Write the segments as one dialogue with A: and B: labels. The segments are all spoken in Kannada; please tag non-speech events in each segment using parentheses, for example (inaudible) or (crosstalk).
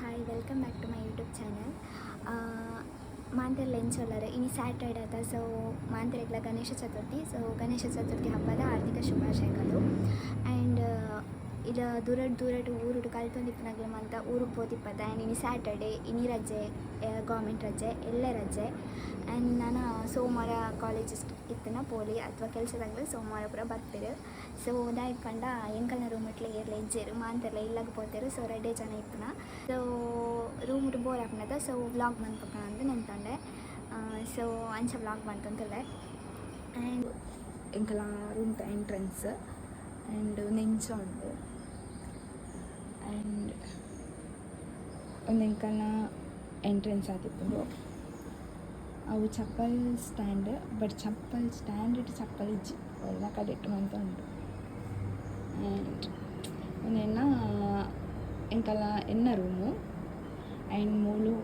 A: Hi welcome back to my YouTube channel ಮಾಂತೆಲ್ಲ ಎಂಚೊಲ್ಲರು ಇನಿ ಸ್ಯಾಟರ್ಡೆ ಅದ ಸೊ ಮಾಂತ್ರೆಗಳ ಗಣೇಶ ಚತುರ್ಥಿ ಸೊ ಗಣೇಶ ಚತುರ್ಥಿ ಹಬ್ಬದ ಆರ್ಥಿಕ ಶುಭಾಶಯಗಳು. ಆ್ಯಂಡ್ ಇದು ದೂರಡ್ ದೂರಡ್ ಊರುಡು ಕಲ್ತೊಂದಿಪ್ಪನಾಗ್ಲಿ ಅಂತ ಊರಿಗೆ ಪೋತಿಪ್ಪದ ಆ್ಯಂಡ್ ಇನ್ನು ಸ್ಯಾಟರ್ಡೆ ಇನಿ ರಜೆ ಗೌರ್ಮೆಂಟ್ ರಜೆ, ಎಲ್ಲ ರಜೆ. ಆ್ಯಂಡ್ ನಾನು ಸೋಮವಾರ ಕಾಲೇಜಸ್ ಇತ್ತನ ಪೋಲಿ ಅಥವಾ ಕೆಲಸದಾಗ್ಲಿ ಸೋಮವಾರ ಪೂರ ಬರ್ತೀರಿ. ಪಂಡ ಎಂಕಲ್ನ ರೂಮ್ ಇಟ್ಲೆ ಏರ್ಲ ಇಜ್ಜೇರು ಮಾಂತೆಲ್ಲ ಇಲ್ಲಾಗ ಪೋತೇರು ಸೊ ರೆಡ್ಡೆ ಜನ ಇಪ್ಪನ ಸೊ ರೂಮ್ ಬೋರ್ ಹಾಕ್ನದ ಸೊ ವ್ಲಾಗ್ ಬಂದ್ಪಕ್ಕ ಅಂತ ನೆನ್ಕೊಂಡೆ ಸೊ ಅಂಚ ವ್ಲಾಗ್ ಬಂತಂತಲ್ಲ ಆ್ಯಂಡ್
B: ಎಂಕಲ ರೂಮ್ ಎಂಟ್ರೆನ್ಸ್ ಆ್ಯಂಡ್ ನೆಂಚ ಉಂಡು ಆ್ಯಂಡ್ ಒಂದು ಎಂಕಲ್ನ ಎಂಟ್ರೆನ್ಸ್ ಆತಿಪ್ಪುಂಡು ಅವು chappal stand but chappal stand ಇಟ್ಟು ಚಪ್ಪಲ್ ಇಜ್ಜಿ. ಎಲ್ಲ ಕಡೆ ಇಟ್ಟು ಮಂತ ಉಂಡು ಆ್ಯಂಡ್ ಒಂದೆನ್ನ ಎಂಕಲ ಎನ್ನ ರೂಮು ಆ್ಯಂಡ್ ಮೂಲು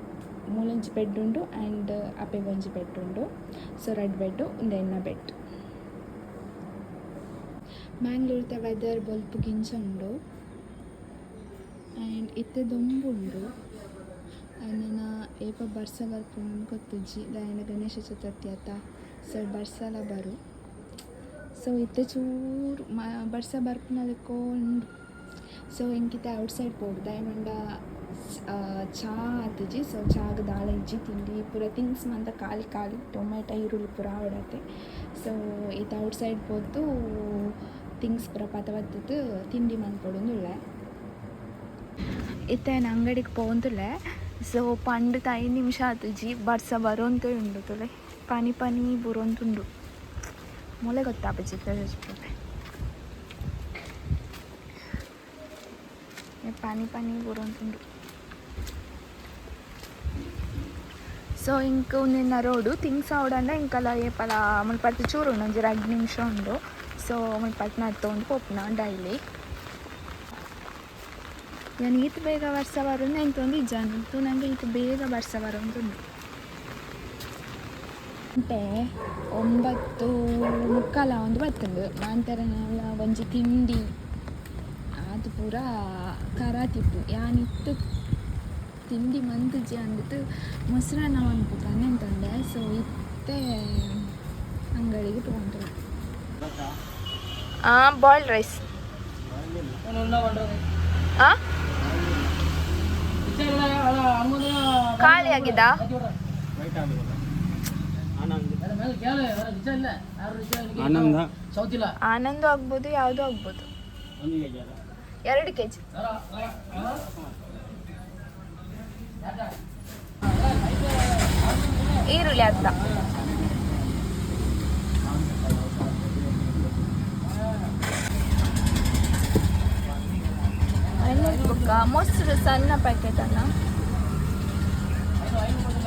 B: ಮೂಲೊಂಜಿ ಬೆಡ್ ಉಂಡು ಆ್ಯಂಡ್ ಅಪ್ಪೆಗೊಂಜಿ ಬೆಡ್ ಉಂಡು ಸೊ ರೆಡ್ ಬೆಡ್ಡು ಒಂದು ಎನ್ನ ಬೆಡ್ ಮ್ಯಾಂಗ್ಳೂರ್ದ ವೆದರ್ ಬೊಲ್ಪ ಗಿಂಚ ಉಂಡು ಆ್ಯಂಡ್ ಇತ್ತೆ ದೊಂಬುಂಡು ನನ್ನ ಏಪ ಬರ್ಸ ಬರ್ಪುಂಡು ಗೊತ್ತುಜ್ಜಿ ದಾಯನ ಗಣೇಶ ಚತುರ್ಥಿ ಆತ ಸೊ ಬರ್ಸಲ ಬರು ಸೊ ಇತ್ತೆ ಚೂರು ಮ ಬರ್ಸ ಬರ್ಪುನದಕ್ಕೋ ಸೊ ಸೊ ಎಂಕಿತ ಔಟ್ಸೈಡ್ ಪೋಡು ದಾಯನಂಡ ಚಾ ಆತಿಜಿ ಸೊ ಚಾಗ ದಾಳ ಇಜ್ಜಿ ತಿಂಡಿ ಪೂರ ಥಿಂಗ್ಸ್ ಮಂತ ಕಾಲಿ ಕಾಲಿ ಟೊಮೆಟೊ ಈರುಳ್ಳಿ ಪೂರ ಆವಡತ್ತೆ ಸೊ ಈತ ಔಟ್ಸೈಡ್ ಪೋದು ಥಿಂಗ್ಸ್ ಪೂರ ಪತವತ್ತದು ತಿಂಡಿ ಮನ್ಪೊಡುಂದುಳ್ಳೆ ಇತ್ತೆ ಅಂಗಡಿಗೆ ಪೋಂದುಲೆ ಸೊ ಪಂಡ್ ಐದು ನಿಮಿಷ ಆತುಜಿ ಬರ್ಸ ಬರೋಂತ ಉಂಡು ತುಲೆ ಪನಿ ಪನಿ ಬುರೊಂದುಂಡು ಮೂಲೆ ಗೊತ್ತಾಪಜಿ ಪೋಪೆ ಪನಿ ಪನಿ ಬುರೊಂದುಂಡು ಸೊ ಇಂಕ ಒಂದಿನ ರೋಡು ಥಿಂಗ್ಸ್ ಆವಡಂಡ ಇಂಕಲ ಏಪಲ ಮುಲ್ಪತ್ತು ಚೂರು ಉಂಡು ಒಂಜಿ ಎರಡು ನಿಮಿಷ ಉಂಡು ಸೊ ಮುಲ್ಪತ್ತು ನಡ್ತೊಂಡು ಪೋಪ್ನ ಡೈಲಿ ನಾನು ಈತ ಬೇಗ ವರ್ಷ ಬರೋದು ಎಂತೊಂದು ಇಜ್ಜಾನಿತ್ತು ನನಗೆ ಈತ ಬೇಗ ವರ್ಷ ಬರೋಂದುಂಡು అంటే ಒಂಬತ್ತು ಮುಕ್ಕಾಲ ಒಂದು ಬರ್ತದೆ. ನಂತರ ಒಂಜಿ ತಿಂಡಿ ಅದು ಪೂರ ಕರಾತಿಪ್ಪು ಯಾನಿತ್ತು ತಿಂಡಿ ಮಂತುಜಿ ಅಂದಿತ್ತು ಮೊಸರನ್ನ ಅನ್ಪುತ್ತಾನೆ ಅಂತಂದೆ. ಸೊ ಇತ್ತೆ ಅಂಗಡಿಗೆ ತಗೊಂಡ್ರು. ಬಾಯ್ಲ್ ರೈಸ್ ಖಾಲಿ ಆಗಿದಾ
C: ಆನಂದ.
B: ಆನಂದ ಆಗ್ಬೋದು ಯಾವುದು ಆಗ್ಬೋದು? ಎರಡು ಕೆ ಜಿ ಈರುಳ್ಳಿ ಅರ್ಧ. ಬುಕ್ಕ ಮೊಸರು ಸಣ್ಣ ಪ್ಯಾಕೆಟ್ ಅನ್ನ. ಬುಕ್ಕ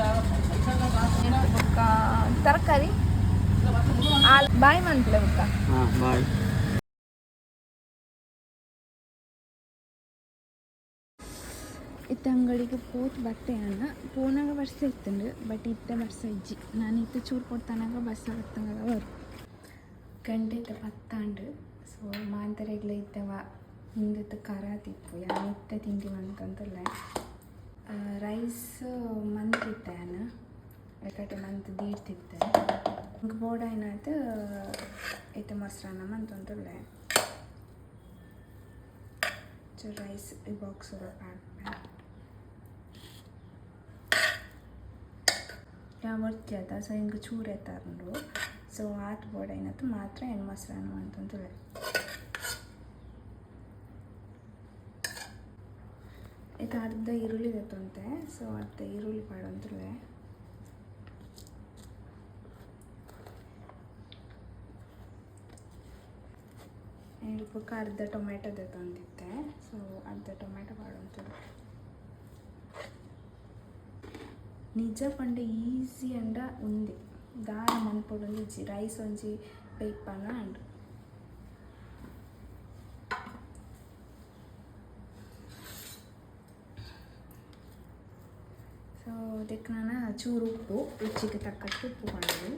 B: ತರಕಾರಿ. ಬಾಯ್ ಮಂತ್ಲೆ ಬುಕ್ಕ
C: ಹಾಂ ಬಾಯ್.
B: ಇತ್ತ ಅಂಗಡಿಗೆ ಪೋತ್ ಅನ್ನ. ಪೋನಾಗ ವರ್ಷ ಇತ್ತಂದ್ರೆ ಬಟ್ ಇತ್ತ ವರ್ಷ ಇಜ್ಜಿ. ನಾನು ಇತ್ತ ಚೂರು ಕೊಡ್ತಾನಾಗ ಬಸ್ಸ ಬರ್ತಂಗ ಬರು ಗಂಟೆ ಇತ್ತ ಪತ್ತಾಂಡು ಸೊ ಮಾಂತರೆಗ್ಲ ಇದ್ದವ. ಹಿಂದತ್ತು ಖಾರ ತಿಪ್ಪು ಯಾವ ಇತ್ತ ತಿಂಡಿ ಮಂತಂತಲ್ಲ ರೈಸ್ ಮಂತಿತ್ತೆ ಅನ್ನ ಮಂತ್ ಮಂತ್ ದೀಡ್ತಿತ್ತೆ ಇಂಕ ಬೋಡ ಏನಾಯ್ತು? ಇತ್ತ ಮೊಸರನ್ನ ಮಂತಂತುಳ್ಳೆ ರೈಸ್ ಈ ಬಾಕ್ಸ್ ಪ್ಯಾಕ್ ಯಾವ ಯಾವತ್ತಿ ಅದ ಸೊ ಹಿಂಗೆ ಚೂರು ಎತ್ತಾರು ಸೊ ಆತ ಬೋಡ ಏನಾಯ್ತು? ಮಾತ್ರ ಹೆಣ್ಣು ಮೊಸರನ್ನ ಅಂತಂತೇಳಿ ಇದು ಅರ್ಧ ಈರುಳ್ಳಿ ಗೊತ್ತಂತೆ ಸೊ ಅರ್ಧ ಈರುಳ್ಳಿ ಪಾಡಂತೇಳಿ ಇಳ್ಪಕ್ಕೆ ಅರ್ಧ ಟೊಮೆಟೊ ತಂದಿದ್ದೆ ಸೊ ಅರ್ಧ ಟೊಮೆಟೊ ಪಾಡಂತೇಳಿ ನಿಜ ಪಂಡೆ ಈಸಿ ಅಂಡ ఉంది దాని మన్పొడు ఇచ్చి రైస్ ಒಂಜಿ ಬೇಯ್ಪನ ಅಂಡ್ ಸೊ ಅದಕ್ಕೆ ನಾನು ಚೂರು ಉಪ್ಪು ರುಚಿಗೆ ತಕ್ಕಷ್ಟು ಉಪ್ಪು ಮಾಡೋದು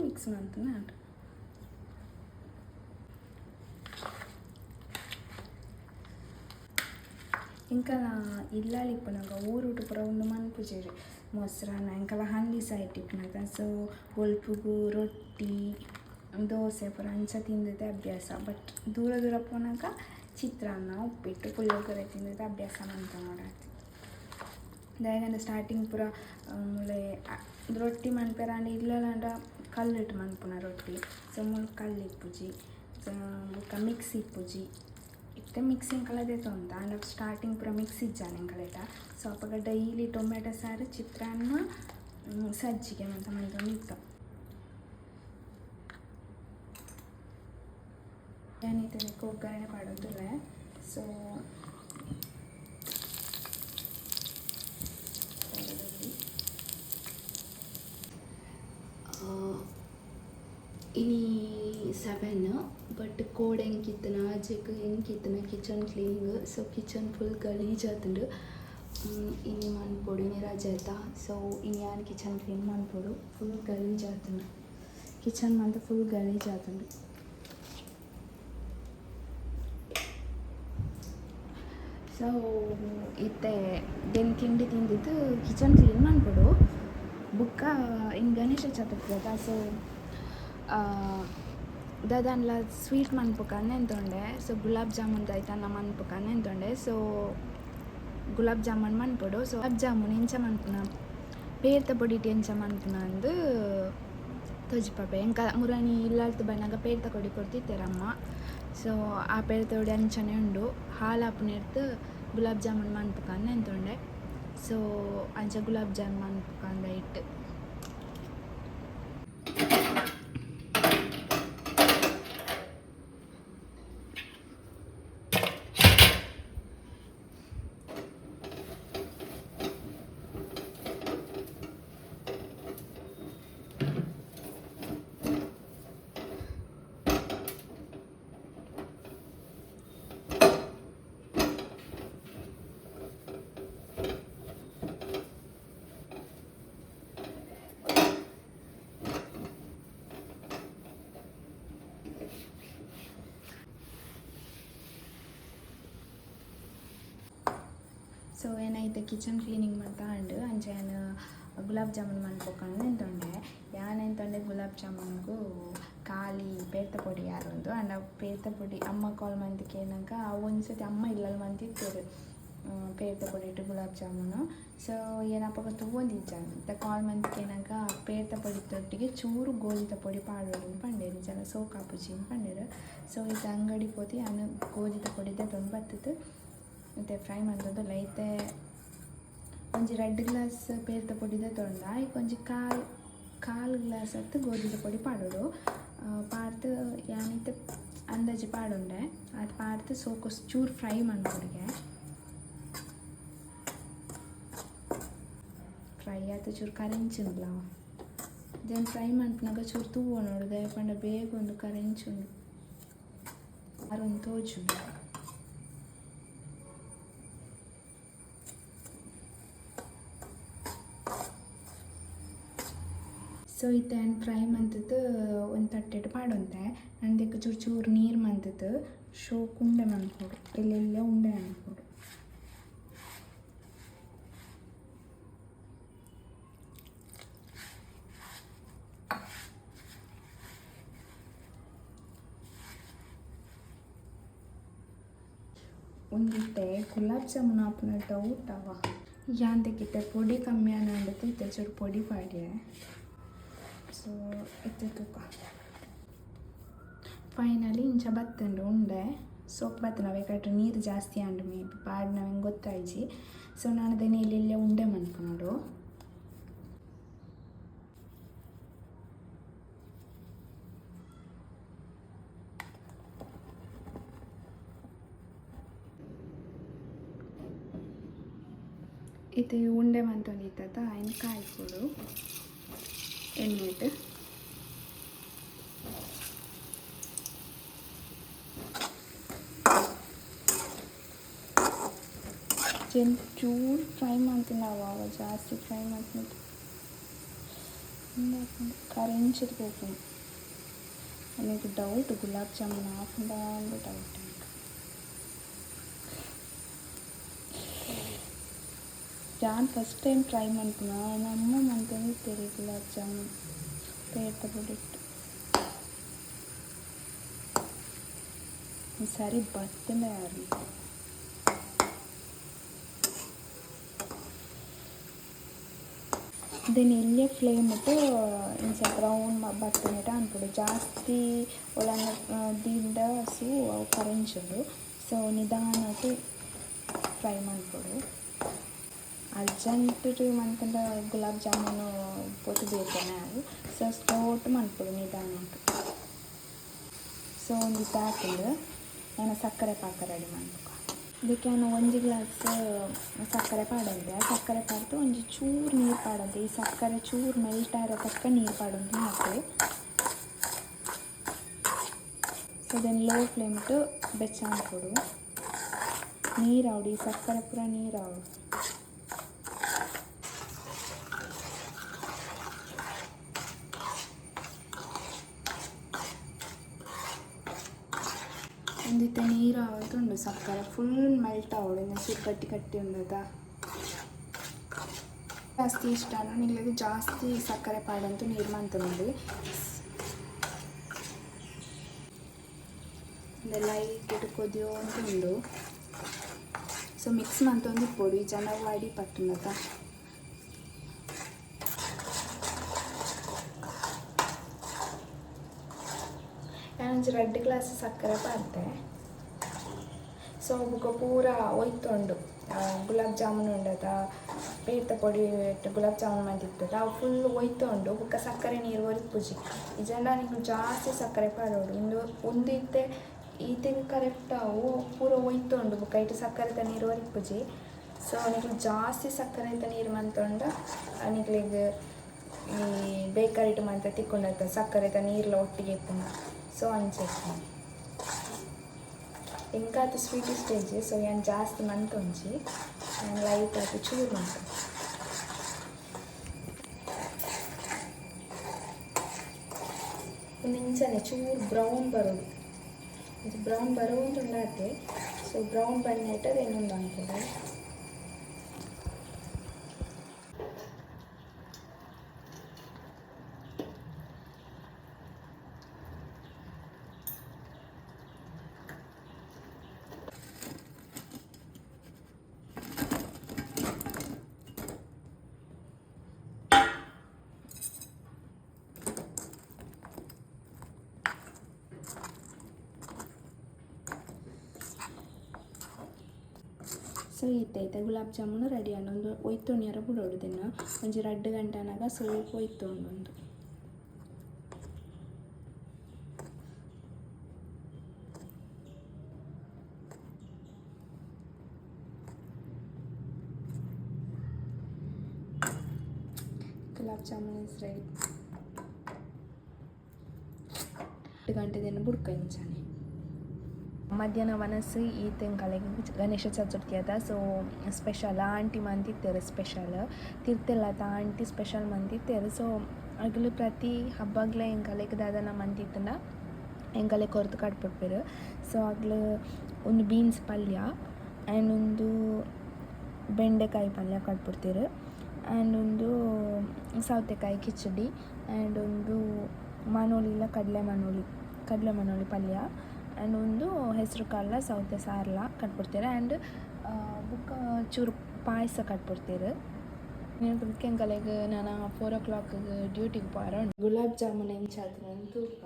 B: ಮಿಕ್ಸ್ ಮಾಡ್ತಾನೆ ಉಂಟು ಇಂಕಲ ಇಲ್ಲಾಲಿ ಇಪ್ಪನಾಗ ಊರುಟು ಪೂರ ಒಂದು ಮನ್ಪುಜೆರ್ ಮೊಸರನ್ನ ಇಂಕಲ ಹಂದಿ ಸಹ ಇಟ್ಟಿಪ್ಪನಾಗ ಸೊ ಒಲ್ಪುಗು ರೊಟ್ಟಿ ದೋಸೆ ಪೂರ ಅಂಚ ತಿಂದಿದ್ದೆ ಅಭ್ಯಾಸ ಬಟ್ ದೂರ ದೂರ ಪೋನಾಗ ಚಿತ್ರಾನ್ನ ಉಪ್ಪಿಟ್ಟು ಪುಳಿಯೋಗರೆ ತಿಂದಿದ್ದೆ ಅಭ್ಯಾಸ ಅಂತ ನೋಡಾತಿ ದಾಯಗಂಡ ಸ್ಟಾರ್ಟಿಂಗ್ ಪೂರ ಮುಳೆ ರೊಟ್ಟಿ ಮನ್ಪೇರ ಅಂಡ್ ಇಲ್ಲಂಡ ಕಲ್ಲಿಟ್ಟು ಮನ್ಪುನ ರೊಟ್ಟಿ ಸೊ ಮುಲ್ ಕಲ್ಲು ಇಪ್ಪುಜಿ ಸೊ ಮಿಕ್ಸಿ ಇಪ್ಪುಜಿ ಇತ್ತೆ ಮಿಕ್ಸಿಂಗ್ ಕಲದೆ ತೊಂತ ಅಂಡ್ ಸ್ಟಾರ್ಟಿಂಗ್ ಪೂರ ಮಿಕ್ಸಿ ಇಜ್ಜಾನೆ ಕಲೆಟ. ಸೊ ಅಪ್ಪಗ ಡೈಲಿ ಟೊಮೆಟೊ ಸಾರು, ಚಿತ್ರಾನ್ನ ಸಜ್ಜಿಗೆ ಅಂತ ಮಂತೊಂದು ಇತ್ತು. ಏನಿದೆ ಒಗ್ಗರಣೆ ಮಾಡೋದಿಲ್ಲ. ಸೊ
D: ಇನಿ ಸೆವೆನ್ ಬಟ್ ಕೋಡ್ ಹೆಂಗೆ ಕಿತ್ತನ ಆಚೆಗೆ ಹೆಂಗೆ ಕಿತ್ತನ kitchen cleaning so kitchen full ಗಲೀಜ್ ಆತಂಡು ಇನಿ ಮನ್ಪೊಡು ಇನಿ ರಜೆ ಆಯ್ತಾ? ಸೊ ಇನಿ ಯಾನ್ ಕಿಚನ್ ಕ್ಲೀನ್ ಮನ್ಪೊಡು ಫುಲ್ ಗಲೀಜ್ ಆತಂಡು ಕಿಚನ್ ಮಂತ ಫುಲ್ ಗಲೀಜ್ ಆತಂಡು
B: ಸೊ ಇತ್ತೆ ದೆನ್ ತಿಂಡಿ ತಿಂದಿದ್ದು ಕಿಚನ್ ಕ್ಲೀನ್ ಮಾಡ್ಬಿಡು ಬುಕ್ಕ ಇನ್ನು ಗಣೇಶ ಚತುರ್ಥಿ ಅದ ಸೊ ದಾದನ್ಲ ಸ್ವೀಟ್ ಮನ್ಪುಕಂದು ಎಂತೊಂಡೆ ಸೊ ಗುಲಾಬ್ ಜಾಮೂನ್ ದೈತನ ಮನ್ಪುಕಂದು ಎಂತೊಂಡೆ ಸೊ ಗುಲಾಬ್ ಜಾಮೂನ್ ಮನ್ಪುಡು ಸೊ ಗುಲಾಬ್ ಜಾಮೂನ್ ಎಂಚ ಮನ್ಪುನ ಪೇರ್ತ ಪೊಡಿಟ್ ಎಂಚ ಮನ್ಪುನ ಅಂದು ತೋಜಿಪಾಪೆ ಎಂಕ ಮುರಾಣಿ ಇಲ್ಲಾಲ್ತು ಬಣ್ಣಗ ಪೇರ್ತ ಕೊಡಿ ಕೊಡ್ತಿತ್ತೇರಮ್ಮ ಸೊ ಆ ಪೇರ್ತ ಹೊಡಿ ಅಂಚನೆ ಉಂಡು ಹಾಲು ಆಪುನೆರ್ತು ಗುಲಾಬ್ ಜಾಮೂನ್ ಮನ್ಪುಕಂದು ಎಂತೊಂಡೆ ಸೊ ಅಂಚ ಗುಲಾಬ್ ಜಾಮೂನ್ ಮನ್ಪುಕಂದ ಇಟ್ಟು ಸೊ ಏನಾಯ್ತು ಕಿಚನ್ ಕ್ಲೀನಿಂಗ್ ಮಾಡ್ತಾಂಡು ಅಂಚೆನ ಗುಲಾಬ್ ಜಾಮೂನ್ ಮನ್ಪೊಕಂಡು ಎಂತೊಂಡೆ ಯಾನ್ ಗುಲಾಬ್ ಜಾಮೂನ್ಗೂ ಖಾಲಿ ಪೇರ್ತ ಪೊಡಿ ಯಾರೊಂದು ಅಂಡ್ ಆ ಪೇರ್ತ ಪೊಡಿ ಅಮ್ಮ ಕಾಲ್ ಮಂತಿಗೆ ಏನಾಗ ಒಂದು ಸತಿ ಅಮ್ಮ ಇಲ್ಲಲ್ಲಿ ಮಂತಿತ್ತೇರು ಪೇರ್ತ ಪೊಡಿ ಇಟ್ಟು ಗುಲಾಬ್ ಜಾಮೂನು. ಸೊ ಏನಪ್ಪ ತಗೊಂಡಿದ್ದ ಕಾಲ್ ಮಂತಿಗೆ ಏನಾಗ ಪೇರ್ತ ಪೊಡಿ ತೊಟ್ಟಿಗೆ ಚೂರು ಗೋಧಿತ ಪೊಡಿ ಪಾಡೋದು ಪಂಡೇರು ಜನ ಸೋಕಾಪುಜಿ ಪಂಡೇರು ಸೊ ಇದು ಅಂಗಡಿ ಪೋತಿ ಗೋಧಿತ ತ ತಂದು ಬರ್ತದೆ ಮತ್ತು ಫ್ರೈ ಮಾಡೋದು ಲೈತೆ ಒಂಜಿ ರೆಡ್ ಗ್ಲಾಸ್ ಪೇರ್ತ ಪೊಡಿದ ತೊಂಡ ಈಗ ಒಂಜಿ ಕಾಲು ಕಾಲು ಗ್ಲಾಸ್ ಹತ್ತು ಗೋಧಿದ ಪೊಡಿ ಪಾಡೋಡು. ಪಾಡ್ದು ಯಾನಿತ್ತು ಅಂದಾಜು ಪಾಡುಂಡೆ. ಅದು ಪಾಡ್ದು ಸೋಕು ಚೂರು ಫ್ರೈ ಮಾಡ್ಕೊಡಿಗೆ ಫ್ರೈ ಆಯ್ತು ಚೂರು ಕರೆಂಚುಂಡ್ಲ ದೆನ್ ಫ್ರೈ ಮಾಡ್ತಾಗ ಚೂರು ತೂವು ನೋಡು ದಯಪಂಡ ಬೇಗ ಒಂದು ಕರೆಂಚು ಅರೊಂದು ತೋಜುಂಡು. ಸೊ ಇತ್ತೇನು ಫ್ರೈ ಮಂತದ್ದು ಒಂದು ತಟ್ಟೆಟ್ ಪಾಡೊಂತೆ ಅಂದಕ್ಕೆ ಚೂರು ಚೂರು ನೀರು ಮಂತದ್ದು. ಶೋ ಉಂಡೆ ಮನ್ಕೊಡು ಎಲ್ಲೆಲ್ಲ ಉಂಡೆ ಮನ್ಕೊಡು ಒಂದಿತ್ತೆ ಗುಲಾಬ್ ಜಾಮೂನ್ ಆಪುನ ಡೌಟವ ಯಾಂದಕ್ಕಿತ್ತೆ ಪೊಡಿ ಕಮ್ಮಿ ಅನ್ನೋದಕ್ಕೆ ಇತ್ತೆ ಚೂರು ಪೊಡಿ ಪಾಡ್ಯೆ ಸೊ ಇತ್ತೆ ತೂಕ ಫೈನಲಿ ಇಂಚ ಬತ್ತಂಡು ಉಂಡೆ. ಸೋಪ್ ಬತ್ತನ ಬೇಕಾದ್ರೆ ನೀರು ಜಾಸ್ತಿ ಆಂಡು ಮೇ ಬಿ ಪಾಡ್ ಸೊ, ನಾನು ಅದನ್ನ ಇಲ್ಲೆಲ್ಲ ಉಂಡೆ ಮನ್ಕೊಂಡು ಇದು ಉಂಡೆ ಮಂತೊಂದಿತ್ತದ ಆಯ್ನ ಕಾಯ್ಕೊಡು. ಎಣ್ಣೆ ಇಟ್ಟು ಚೂರು ಫ್ರೈ ಮಾಡ್ತೀನಿ ಅವಾಗ ಜಾಸ್ತಿ ಫ್ರೈ ಮಾಡ್ತೀನಿ ಕರೆಂಚಿರ್ಬೇಕು ನನಗೆ ಡೌಟ್ ಗುಲಾಬ್ ಜಾಮೂನ್ ಆಫ್ ಅಂದ ಡೌಟ್ ನಾನು ಫಸ್ಟ್ ಟೈಮ್ ಟ್ರೈ ಮಾಡ್ತೀನಿ ನಮ್ಮ ಮಾಡ್ಕೊಂಡಿರ್ತೀರಿ ಗುಲಾಬ್ ಜಾಮೂನ್ ಪೇಟ ಬಿಟ್ಟು ಈ ಸಾರಿ ಬರ್ತಿಲ್ಲ ಯಾರು దీని వెళ్ళే ఫ్లేమ్ ఇటు ఇంచ బ్రౌన్ బట్టనేట అనిపడు ಜಾಸ್ತಿ ಒಳಂಗ ದಿಂದ ಹಸು ಅವು ಕರೆಂಚದು ಸೊ ನಿಧಾನಕ್ಕೆ ಫ್ರೈ ಮಾಡ್ಕೊಡು ಅರ್ಜೆಂಟ್ ಮಂತಂದ ಗುಲಾಬ್ ಜಾಮೂನು ಪೊತ್ತು ಬೇಕೇನೆ ಅದು. ಸೊ ಸ್ಲೋಟ್ ಮಾಡ್ಕೊಡು ನಿಧಾನಕ್ಕೆ ಸೊ ಒಂದು ಪ್ಯಾಕಿಂಗ್ ನಾನು ಸಕ್ಕರೆ ಪಾಕ ರೆಡಿ ಮಾಡಬೇಕು. ಇದಕ್ಕೆ ನಾನು ಒಂದು ಗ್ಲಾಸ್ ಸಕ್ಕರೆ ಪಾಡಂತೆ. ಆ ಸಕ್ಕರೆ ಪಾಡ್ತು ಒಂದು ಚೂರು ನೀರು ಪಾಡಂತೆ. ಈ ಸಕ್ಕರೆ ಚೂರು ಮೆಲ್ಟ್ ಆರೋ ತಕ್ಕ ನೀರು ಪಾಡಂತೆ ಹಾಕ್ತೀವಿ ಸೊ ದೆನ್ ಲೋ ಫ್ಲೇಮ್ ಇಟ್ಟು ಬೆಚ್ಚ ಹಾಕೊಡು ನೀರು ಆವಡಿ ಸಕ್ಕರೆ ಪೂರ ನೀರು ಆವಡು ನೀರು ಆವತ್ತುಂಡು ಸಕ್ಕರೆ ಫುಲ್ ആവുള്ളൂ ഞാൻ കട്ടി ಕಟ್ಟಿ ಉಂಡದ ಜಾಸ್ತಿ ಇಷ್ಟ ನಿಮಗೆ ಜಾಸ್ತಿ ಸಕ್ಕರೆ ಪಾಡಂತೂ ನೀರು ಮಂತುಂಡು ಲೈಟ್ ಇಟ್ಟು ಕೊದಿಯೋ ಅಂತ ಉಂಡು ಸೊ ಮಿಕ್ಸ್ ಮಂತೊಂದು ಪೊಡಿ ಜನ ವಾಡಿ ಪಟ್ಟುನದ ನಾನೊಂದು ರೆಡ್ ಗ್ಲಾಸ್ ಸಕ್ಕರೆ ಪಾಡ್ದೆ. ಸೊ ಬೊಕ ಪೂರ ಒಯ್ತೊಂಡು ಗುಲಾಬ್ ಜಾಮೂನ್ ಉಂಡದ ಪೇಟ ಪೊಡಿ ಗುಲಾಬ್ ಜಾಮೂನ್ ಮಂತಿತ್ತದ ಅವು ಫುಲ್ ಒಯ್ತೊಂಡು ಬುಕ್ಕ ಸಕ್ಕರೆ, ನೀರು ಒರಿತ್ ಪೂಜಿ. ಇಜೆಂಡ ನೀವು ಜಾಸ್ತಿ ಸಕ್ಕರೆ ಪಾಡೋಡು ಇಂದು ಈ ಈತೆಗೆ ಕರೆಕ್ಟ್ ಅವು ಪೂರ ಒಯ್ತೊಂಡು ಬುಕ್ಕ ಇಟ್ಟು ಸಕ್ಕರೆ ನೀರು ಪೂಜಿ. ಸೊ ನಿಮಗೆ ಜಾಸ್ತಿ ಸಕ್ಕರೆ ನೀರು ಮಂತೊಂಡ. ನಿಗ್ಲಿಗೆ ಈ ಬೇಕರಿಟ್ ಮಂತ ತಿಕ್ಕೊಂಡಾಗ್ತದೆ ಸಕ್ಕರೆ ನೀರ್ಲ ಒಟ್ಟಿಗೆ ಇಪ್ಪುಂಡ ಸೊ ಅಂಚೆ ಎಂಕಾತ ಸ್ವೀಟ್ ಸ್ಟೇಜ್ ಸೊ ಏನು ಜಾಸ್ತಿ ಮಂತೊಂಜಿ ನಾನು ಲೈಟ್ ಆಗಿ ಚೂರು ಮಂತ ಒಂದು ಇಂಚನೆ ಚೂರು ಬ್ರೌನ್ ಬರೋದು ಇದು ಬ್ರೌನ್ ಬರೋದು ಉಂಡಾತೆ ಸೊ ಬ್ರೌನ್ ಬಣ್ಣ ಇಟ್ಟರೆ ಇನ್ನೊಂದು ಅನ್ಕೋದು ಸೊ ಇತ್ತೈತೆ ಗುಲಾಬ್ ಜಾಮೂನು ರೆಡಿ ಆಂಡ್ ಒಂದು ಒಯ್ತೊಣ್ಯರ ಬಿಡೋಡು ದಿನ. ಒಂಜಿ ರಡ್ಡ್ ಗಂಟೆನಾಗ ಸ್ವಲ್ಪ ಒಯ್ತೊಂಡು ಒಂದು ಗುಲಾಬ್ ಜಾಮೂನ್ ಇಸ್ ರೆಡಿ ಎರಡು ಗಂಟೆ ದಿನ ಬುಡ್ಕ ಇಂಚಾನೆ ಮಧ್ಯಾಹ್ನ ಮನಸ್ಸು ಈ ತಿಂಗಳಿಗೆ ಗಣೇಶ ಚತುರ್ಥಿ ಅದ. ಸೊ ಸ್ಪೆಷಲ್ ಆಂಟಿ ಮಂದಿ ತೆರೆ ಸ್ಪೆಷಲ್ ತಿರ್ತಿಲ್ಲದ ಆಂಟಿ ಸ್ಪೆಷಲ್ ಮಂದಿ ತೆರೆ ಸೊ ಅಗ್ಲು ಪ್ರತಿ ಹಬ್ಬಗ್ಲೆ ಎಂಕಲೆಗ್ ದಾದನ ಮಂತಿತ್ತಂಡ ಎಂಕಲೆ ಕೊರ್ತು ಕಟ್ಬಿಡ್ಪೇರು ಸೊ ಅಗ್ಲು ಒಂದು ಬೀನ್ಸ್ ಪಲ್ಯ ಆ್ಯಂಡ್ ಒಂದು ಬೆಂಡೆಕಾಯಿ ಪಲ್ಯ ಕಟ್ಬಿಡ್ತೀರು. ಆ್ಯಂಡ್ ಒಂದು ಸೌತೆಕಾಯಿ ಕಿಚಡಿ ಆ್ಯಂಡ್ ಒಂದು ಮನೋಳಿಲ್ಲ ಕಡಲೆ ಮನೋಳಿ ಕಡಲೆ ಮನೋಳಿ ಪಲ್ಯ. ಆ್ಯಂಡ್ ಒಂದು ಹೆಸರು ಕಾಳ ಸೌತೆ ಸಾರ್ಲ ಕಟ್ಬಿಡ್ತೀರ ಆ್ಯಂಡ್ ಬುಕ್ ಚೂರು ಪಾಯಸ ಕಟ್ಬಿಡ್ತೀರಿ. ನೆನಪಿಗೆ ಕಲೆಗೆ ನಾನು ಫೋರ್ ಓ ಕ್ಲಾಕ್ ಡ್ಯೂಟಿಗೆ ಪಾರ ಗುಲಾಬ್ ಜಾಮೂನ್ ಹೆಂಚಾದ್ರೆ ತೂಕ.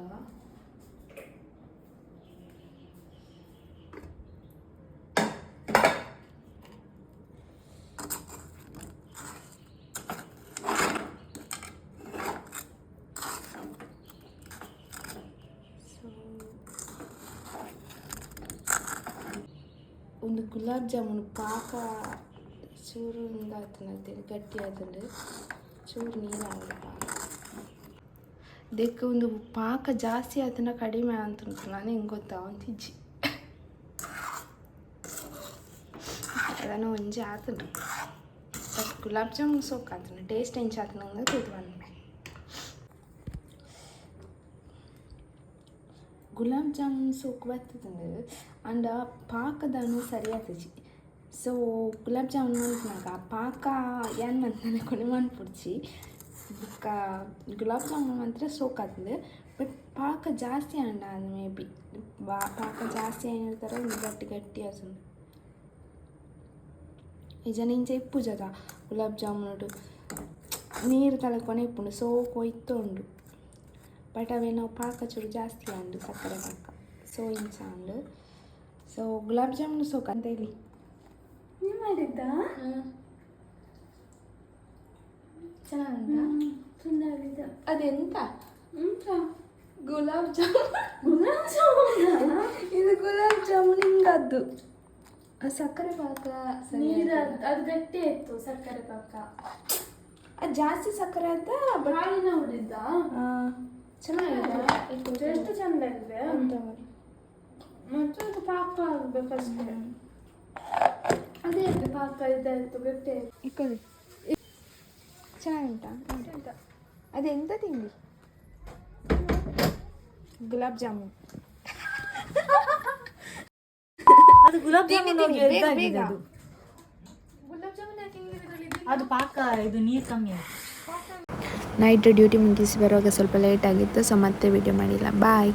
B: ಒಂದು ಗುಲಾಬ್ ಜಾಮೂನ್ ಪಾಕ, ಚೂರು ಹಿಂಗಾಗ್ತಾನಂತೇಳಿ ಗಟ್ಟಿ ಆದ್ರೆ ಚೂರು ನೀರು ಇದಕ್ಕೆ ಒಂದು ಪಾಕ ಜಾಸ್ತಿ ಆತನ ಕಡಿಮೆ ಅಂತಂತ ನಾನು ಹೆಂಗೆ ಗೊತ್ತಾ? ಒಂದು ಇಜ್ಜಿ. ಅದನ್ನು ಒಂಜಿ ಆತನು. But gulab jamun soak taste ಹೆಂಚ್ ಆತನಂಗೆ ಬಂದ್ಮೆ ಗುಲಾಬ್ ಜಾಮೂನ್ ಸೋಕ್ ಬರ್ತದಂದ್ರೆ ಅಂಡ ಪಾಕದನು ಸರಿ ಆತಜಿ ಸೊ ಗುಲಾಬ್ ಜಾಮೂನ್ ಮಲ್ಪನಾಗ ಪಾಕ ಏನು ಮಂತನೆ ಕೊನೆ ಮನ್ಪುಡ್ಚಿ ಬೊಕ್ಕ ಗುಲಾಬ್ ಜಾಮೂನ್ ಮಾತ್ರ ಸೋಕ್ ಆತದೆ ಬಟ್ ಪಾಕ ಜಾಸ್ತಿ ಅಂಡ ಅದು ಮೇ ಬಿ ಬಾ ಪಾಕ ಜಾಸ್ತಿ ಏನಿರ್ತಾರೋ ಒಂದು ಗಟ್ಟಿ ಗಟ್ಟಿ ಆತಂದು ಈ ಜನ ಇಂಚ ಇಪ್ಪು ಜದ ಗುಲಾಬ್ ಜಾಮೂನುಡು ನೀರು ತಲಕೊನೆ ಇಪ್ಪುಂಡು ಸೋಕ್ ಒಯ್ತುಂಡು ಬಟ್ ಅವೇ ನಾವು ಪಾಕ ಚೂರು ಜಾಸ್ತಿ ಅಂಡು ಸಕ್ಕರೆ ಪಾಕ ಸೊ ಇಂಚ ಅಂಡು ಸೊ ಗುಲಾಬ್ ಜಾಮೂನ್ ಸೋಕ ಅಂತ ಹೇಳಿ
A: ನೀವು ಮಾಡಿದ್ದಾ?
B: ಚೆನ್ನಾಗುಂಟಾ
A: ಚೆನ್ನಾಗಿದೆ.
B: ಅದೆಂತ? ಗುಲಾಬ್ ಜಾಮೂನ್.
A: ಗುಲಾಬ್ ಜಾಮೂನ್?
B: ಇದು ಗುಲಾಬ್ ಜಾಮೂನ್ ಹಿಂಗದ್ದು ಆ ಸಕ್ಕರೆ ಪಾಕ
A: ನೀರು? ಅದು ಗಟ್ಟಿ ಇತ್ತು ಸಕ್ಕರೆ ಪಾಕ.
B: ಅದು ಜಾಸ್ತಿ ಸಕ್ಕರೆ ಅಂತ
A: ಬಾಳಿನ ಹುಡಿದ್ದ
B: ಚೆನ್ನಾಗಿದೆ.
A: ಎಷ್ಟು ಚಂದ ಇದೆ?
B: ಅಂತ.
A: ಮತ್ತೆ ಅದು ಪಾಕ ಆಗ್ಬೇಕಷ್ಟೇ ಅದೇ ಪಾಕ ಇದಾಯ್ತು ಗಟ್ಟಿ ಆಯ್ತು
B: ಚೆನ್ನಾಗಿ ಉಂಟಾ ಅದೆಂತ ತಿಂಡಿ. ಗುಲಾಬ್ ಜಾಮೂನ್. (laughs)
E: ಅದು ಗುಲಾಬ್ ಜಾಮೂನ್
B: ಬೇಗ,
E: ಅದು.
A: ಗುಲಾಬ್ ಜಾಮೂನ್
E: ಅದು ಪಾಕ ಇದು ನೀರು ಕಮ್ಮಿ ಆಯ್ತು.
B: ನೈಟ್ ಡ್ಯೂಟಿ ಮುಗಿಸಿ ಬರುವಾಗ ಸ್ವಲ್ಪ ಲೇಟ್ ಆಗಿತ್ತು ಸೊ ಮತ್ತೆ ವಿಡಿಯೋ ಮಾಡಿಲ್ಲ. ಬಾಯ್